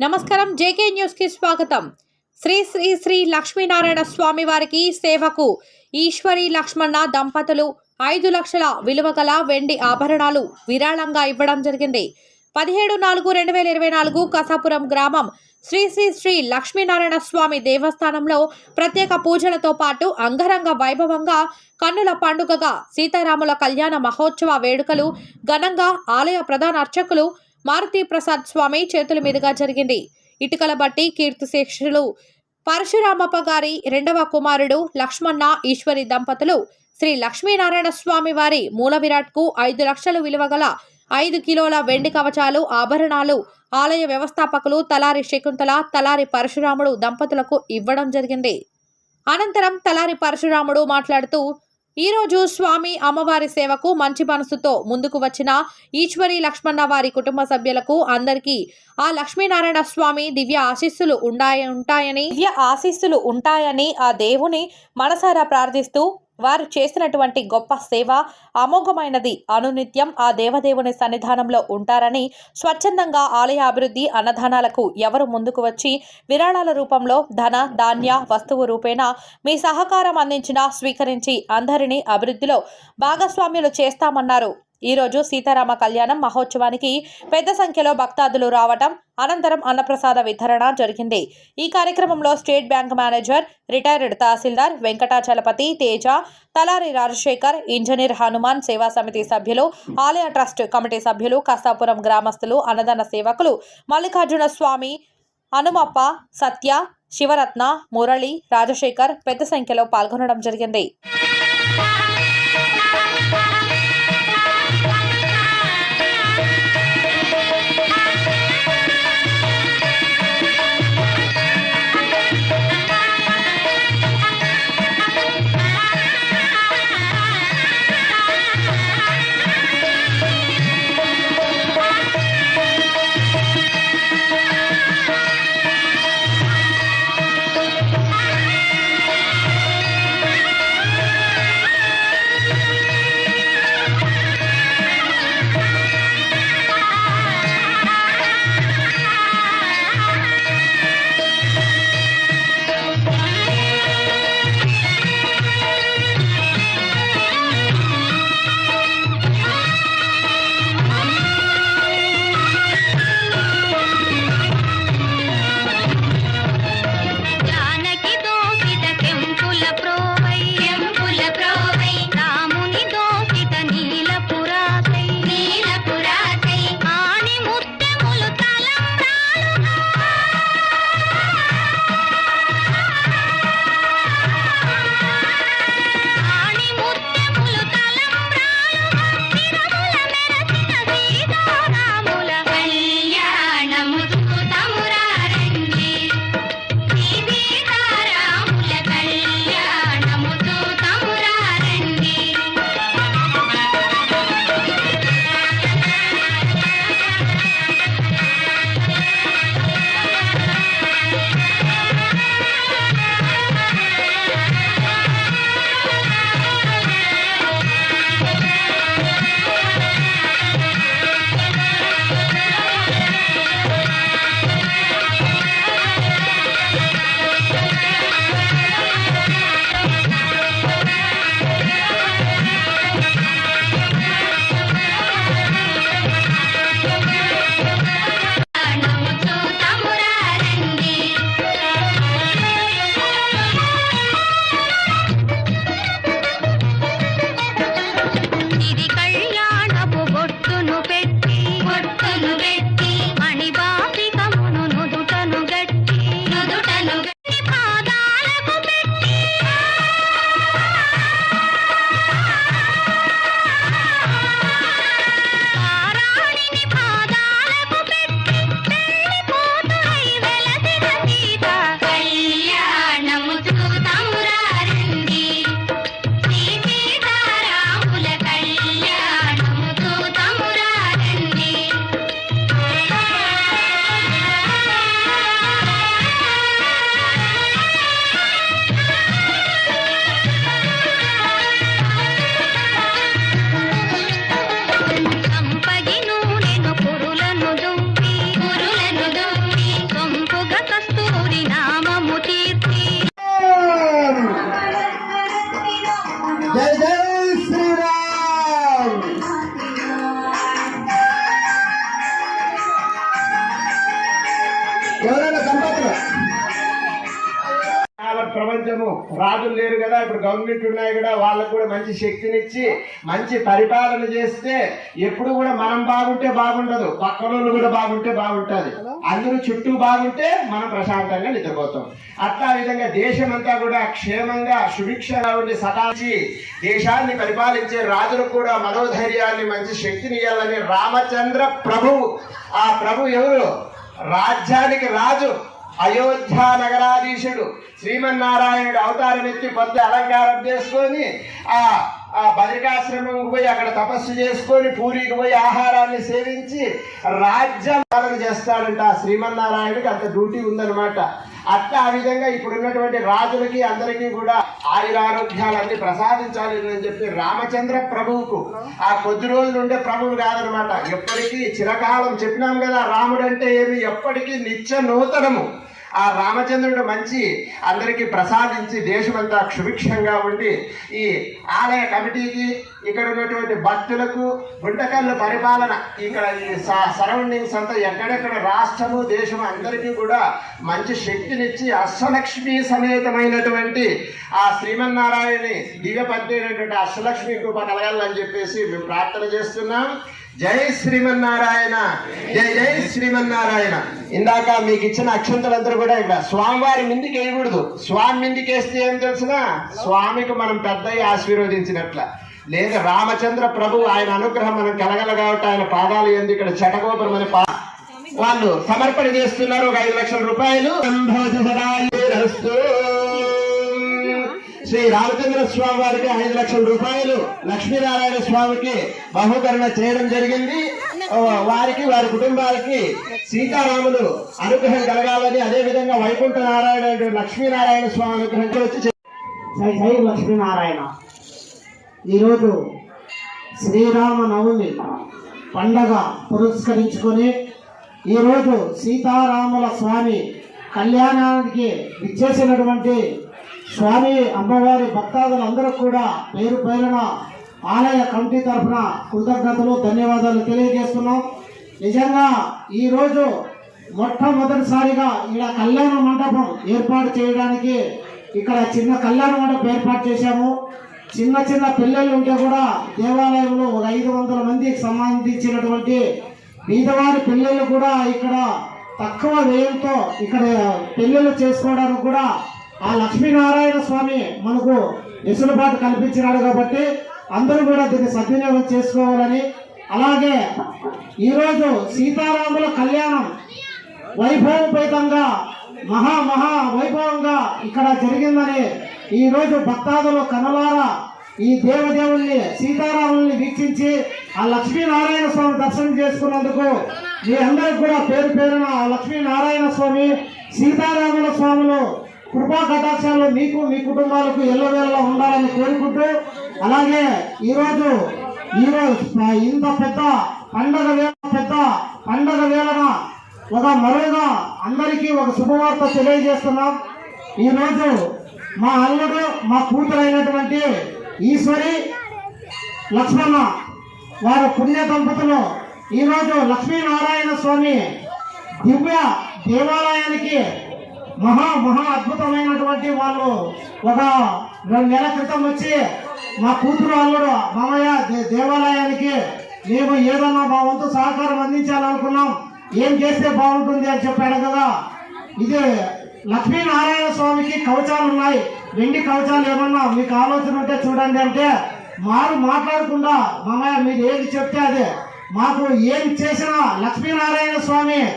నమస్కారం జేకే న్యూస్కి స్వాగతం. శ్రీ శ్రీ శ్రీ లక్ష్మీనారాయణ స్వామి వారికి సేవకు ఈశ్వరి లక్ష్మణ దంపతులు ఐదు లక్షల విలువ గల వెండి ఆభరణాలు విరాళంగా ఇవ్వడం జరిగింది. పదిహేడు నాలుగు రెండు వేల ఇరవై నాలుగు కసాపురం గ్రామం శ్రీ శ్రీ శ్రీ లక్ష్మీనారాయణ స్వామి దేవస్థానంలో ప్రత్యేక పూజలతో పాటు అంగరంగ వైభవంగా కన్నుల పండుగగా సీతారాముల కళ్యాణ మహోత్సవ వేడుకలు ఘనంగా ఆలయ ప్రధాన అర్చకులు మారుతి ప్రసాద్ స్వామి చేతుల మీదుగా జరిగింది. ఇటుకల బట్టి కీర్తిశేషులు పరశురామప్ప గారి రెండవ కుమారుడు లక్ష్మణ ఈశ్వరి దంపతులు శ్రీ లక్ష్మీనారాయణ స్వామి వారి మూల విరాట్కు ఐదు లక్షలు విలువ గల ఐదు కిలోల వెండి కవచాలు ఆభరణాలు ఆలయ వ్యవస్థాపకులు తలారి శకుంతల తలారి పరశురాముడు దంపతులకు ఇవ్వడం జరిగింది. అనంతరం తలారి పరశురాముడు మాట్లాడుతూ ఈరోజు స్వామి అమ్మవారి సేవకు మంచి మనసుతో ముందుకు వచ్చిన ఈశ్వరి లక్ష్మణ వారి కుటుంబ సభ్యులకు అందరికీ ఆ లక్ష్మీనారాయణ స్వామి దివ్య ఆశీస్సులు ఉండాయ ఉంటాయని దివ్య ఆశీస్సులు ఉంటాయని ఆ దేవుని మనసారా ప్రార్థిస్తూ వారు చేసినటువంటి గొప్ప సేవ అమోఘమైనది. అనునిత్యం ఆ దేవదేవుని సన్నిధానంలో ఉంటారని స్వచ్ఛందంగా ఆలయ అభివృద్ధి అన్నదానాలకు ఎవరు ముందుకు వచ్చి విరాళాల రూపంలో ధన ధాన్య వస్తువు రూపేణా మీ సహకారం అందించినా స్వీకరించి అందరినీ అభివృద్ధిలో భాగస్వామ్యులు చేస్తామన్నారు. ఈరోజు సీతారామ కళ్యాణం మహోత్సవానికి పెద్ద సంఖ్యలో భక్తాదులు రావటం అనంతరం అన్నప్రసాద వితరణ జరిగింది. ఈ కార్యక్రమంలో స్టేట్ బ్యాంక్ మేనేజర్ రిటైర్డ్ తహసీల్దార్ వెంకటాచలపతి తేజ తలారి రాజశేఖర్ ఇంజనీర్ హనుమాన్ సేవా సమితి సభ్యులు ఆలయ ట్రస్ట్ కమిటీ సభ్యులు కస్తాపురం గ్రామస్తులు అన్నదాన సేవకులు మల్లికార్జున స్వామి హనుమప్ప సత్య శివరత్న మురళి రాజశేఖర్ పెద్ద సంఖ్యలో పాల్గొనడం జరిగింది. ఎవరైనా ప్రపంచము రాజులు లేరు కదా ఇప్పుడు గవర్నమెంట్ ఉన్నాయి కదా వాళ్ళకు కూడా మంచి శక్తినిచ్చి మంచి పరిపాలన చేస్తే ఎప్పుడు కూడా మనం బాగుంటే బాగుండదు పక్కనోళ్ళు కూడా బాగుంటే బాగుంటది. అందరూ చుట్టూ బాగుంటే మనం ప్రశాంతంగా నిద్రపోతాం. అట్లా విధంగా దేశం అంతా కూడా క్షేమంగా సుభిక్షంగా ఉండి సదాచి దేశాన్ని పరిపాలించే రాజులకు కూడా మనోధైర్యాన్ని మంచి శక్తిని ఇవ్వాలని రామచంద్ర ప్రభువు ఆ ప్రభు ఎవరు? రాజ్యానికి రాజు అయోధ్య నగరాధీశుడు శ్రీమన్నారాయణుడు అవతారం ఎత్తి పొద్దు అలంకారం చేసుకొని ఆ ఆ బద్రికాశ్రమం పోయి అక్కడ తపస్సు చేసుకొని పూరికి పోయి ఆహారాన్ని సేవించి రాజ్యం పాలన చేస్తాడంట ఆ శ్రీమన్నారాయణుడికి. అంత డ్యూటీ ఉందన్నమాట. అట్లా ఆ విధంగా ఇప్పుడు ఉన్నటువంటి రాజులకి అందరికీ కూడా ఆయురారోగ్యాలన్నీ ప్రసాదించాలి అని చెప్పి రామచంద్ర ప్రభువుకు. ఆ కొద్ది రోజులు ఉండే ప్రభువులు కాదనమాట ఎప్పటికీ చిరకాలం చెప్పినాం కదా రాముడు అంటే ఏమి? ఎప్పటికీ నిత్య నూతనము. ఆ రామచంద్రుడు మంచి అందరికీ ప్రసాదించి దేశమంతా క్షుభిక్షంగా ఉండి ఈ ఆలయ కమిటీకి ఇక్కడ ఉన్నటువంటి భక్తులకు గుంటకల్లు పరిపాలన ఇక్కడ ఈ సరౌండింగ్స్ అంతా ఎక్కడెక్కడ రాష్ట్రము దేశము అందరికీ కూడా మంచి శక్తినిచ్చి అశ్వలక్ష్మి సమేతమైనటువంటి ఆ శ్రీమన్నారాయణి దివ్యపత్రైనటువంటి అశ్వలక్ష్మి కృప కలగాలని చెప్పేసి మేము ప్రార్థన చేస్తున్నాం. జై శ్రీమన్నారాయణ. జై జై శ్రీమన్నారాయణ. ఇందాక మీకు ఇచ్చిన అక్షంతలందరూ కూడా ఇక్కడ స్వామివారి మిందికి వేయకూడదు. స్వామి మిందికి వేస్తే ఏం తెలిసిన? స్వామికి మనం పెద్దయ్య ఆశీర్వదించినట్ల. లేదా రామచంద్ర ప్రభు ఆయన అనుగ్రహం మనం కలగల కాబట్టి ఆయన పాదాలు ఏంది ఇక్కడ చటగోపురం అని పా వాళ్ళు సమర్పణ చేస్తున్నారు. ఒక ఐదు లక్షల రూపాయలు. శ్రీ రామచంద్ర స్వామి వారికి ఐదు లక్షల రూపాయలు లక్ష్మీనారాయణ స్వామికి బహుకరణ చేయడం జరిగింది. వారికి వారి కుటుంబాలకి సీతారాములు అనుగ్రహం కలగాలని అదే విధంగా వైకుంఠ నారాయణ లక్ష్మీనారాయణ స్వామి అనుగ్రహం వచ్చి జై జై లక్ష్మీనారాయణ. ఈరోజు శ్రీరామ నవమి పండగ పురస్కరించుకొని ఈరోజు సీతారాముల స్వామి కళ్యాణానికి విచ్చేసినటువంటి స్వామి అమ్మవారి భక్తాదులందరూ కూడా పేరు పేరున ఆలయ కమిటీ తరఫున కృతజ్ఞతలు ధన్యవాదాలు తెలియజేస్తున్నాం. నిజంగా ఈరోజు మొట్టమొదటిసారిగా ఇలా కళ్యాణ మండపం ఏర్పాటు చేయడానికి ఇక్కడ చిన్న కళ్యాణ మండపం ఏర్పాటు చేశాము. చిన్న చిన్న పిల్లలు ఉంటే కూడా దేవాలయంలో ఒక ఐదు వందల మందికి సంబంధించినటువంటి బీదవారి పిల్లలు కూడా ఇక్కడ తక్కువ వ్యయంతో ఇక్కడ పెళ్ళిళ్ళు చేసుకోవడానికి కూడా ఆ లక్ష్మీనారాయణ స్వామి మనకు వెసులుబాటు కల్పించినాడు కాబట్టి అందరూ కూడా దీన్ని సద్వినియోగం చేసుకోవాలని. అలాగే ఈరోజు సీతారాముల కళ్యాణం వైభవపేతంగా మహా మహా వైభవంగా ఇక్కడ జరిగిందని ఈ రోజు భక్తాదులు కనులారా ఈ దేవదేవుల్ని సీతారాముల్ని వీక్షించి ఆ లక్ష్మీనారాయణ స్వామి దర్శనం చేసుకున్నందుకు మీ అందరికి కూడా పేరు పేరున ఆ లక్ష్మీనారాయణ స్వామి సీతారాముల స్వాములు కృపా కటాక్షాలు మీకు మీ కుటుంబాలకు ఎల్లవేళలా ఉండాలని కోరుకుంటూ అలాగే ఈరోజు ఈరోజు ఇంత పెద్ద పండగ వేళ పెద్ద పండగ వేళన ఒక మరోగా అందరికీ ఒక శుభవార్త తెలియజేస్తున్నాం. ఈరోజు మా అల్లుడు మా కూతురైనటువంటి ఈశ్వరి లక్ష్మణ వారి పుణ్య దంపతులు. ఈరోజు లక్ష్మీనారాయణ స్వామి దివ్య దేవాలయానికి మహా మహా అద్భుతమైనటువంటి వాళ్ళు. ఒక రెండు నెలల క్రితం వచ్చి మా కూతురు అల్లుడు మామయ్య దే- దేవాలయానికి మేము ఏదన్నా మా వంతు సహకారం అందించాలనుకున్నాం. ఏం చేస్తే బాగుంటుంది అని చెప్పాడు కదా. ఇది లక్ష్మీనారాయణ స్వామికి కవచాలు ఉన్నాయి. వెండి కవచాలు ఏమన్నా మీకు ఆలోచన ఉంటే చూడండి అంటే మారు మాట్లాడకుండా మామయ్య మీరు ఏది చెప్తే అదే. మాకు ఏం చేసినా లక్ష్మీనారాయణ స్వామి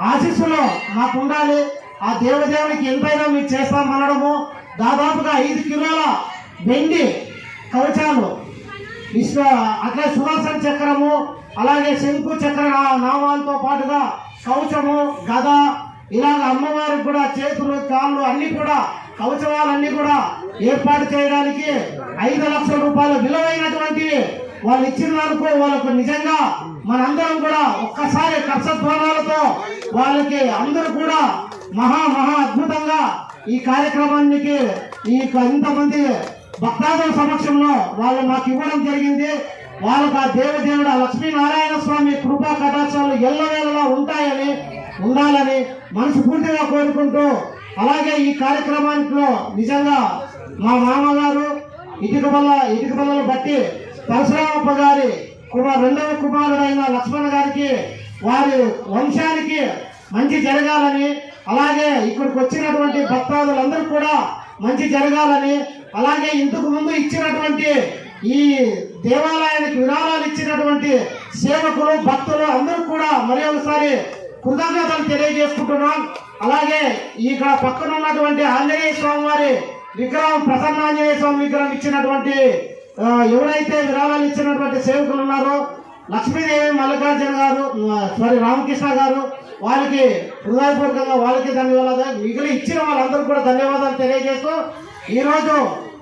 ఆశీస్సులు మాకు ఉండాలి. ఆ దేవదేవునికి ఎంతైనా మీరు చేస్తామనడము. దాదాపుగా ఐదు కిలోల వెండి కవచాలు. విశ్వ అట్లే సుదర్శన చక్రము అలాగే శంకు చక్ర నామాలతో పాటుగా కవచము గద ఇలాగ అమ్మవారికి కూడా చేతులు కాళ్ళు అన్ని కూడా కవచవాలన్నీ కూడా ఏర్పాటు చేయడానికి ఐదు లక్షల రూపాయలు విలువైనటువంటి వాళ్ళు ఇచ్చిన వరకు వాళ్ళకు నిజంగా మనందరం కూడా ఒక్కసారి కర్షధ్వానాలతో వాళ్ళకి అందరూ కూడా మహా మహా అద్భుతంగా ఈ కార్యక్రమానికి ఈ ఇంతమంది భక్తాదుల సమక్షంలో వాళ్ళు మాకు ఇవ్వడం జరిగింది. వాళ్ళకు ఆ దేవదేవుడు లక్ష్మీనారాయణ స్వామి కృపా కటాక్షాలు ఎల్లవేళలా ఉంటాయని ఉండాలని మనస్ఫూర్తిగా కోరుకుంటూ అలాగే ఈ కార్యక్రమానికి నిజంగా మా మామగారు ఇటుక బల్ల ఇటుక బల్లలు బట్టి పరశురామప్ప గారి కుమార్ రెండవ కుమారుడైన లక్ష్మణ గారికి వారి వంశానికి మంచి జరగాలని అలాగే ఇక్కడికి వచ్చినటువంటి భక్తాదులందరూ కూడా మంచి జరగాలని అలాగే ఇంతకు ముందు ఇచ్చినటువంటి ఈ దేవాలయానికి విరాళాలు ఇచ్చినటువంటి సేవకులు భక్తులు అందరూ కూడా మరి ఒకసారి కృతజ్ఞతలు తెలియజేసుకుంటున్నాం. అలాగే ఇక్కడ పక్కన ఉన్నటువంటి ఆంజనేయ స్వామి వారి విగ్రహం ప్రసన్న ఆంజనేయ స్వామి విగ్రహం ఇచ్చినటువంటి ఎవరైతే విరాళాలు ఇచ్చినటువంటి సేవకులు ఉన్నారో లక్ష్మీదేవి మల్లికార్జున గారు సారీ రామకృష్ణ గారు వాళ్ళకి హృదయపూర్వకంగా వాళ్ళకి ధన్యవాదాలు. మిగిలిన ఇచ్చిన వాళ్ళందరూ కూడా ధన్యవాదాలు తెలియజేస్తూ ఈరోజు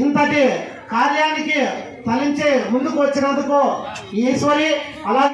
ఇంతటి కార్యానికి తలించి ముందుకు వచ్చినందుకు ఈశ్వరి అలా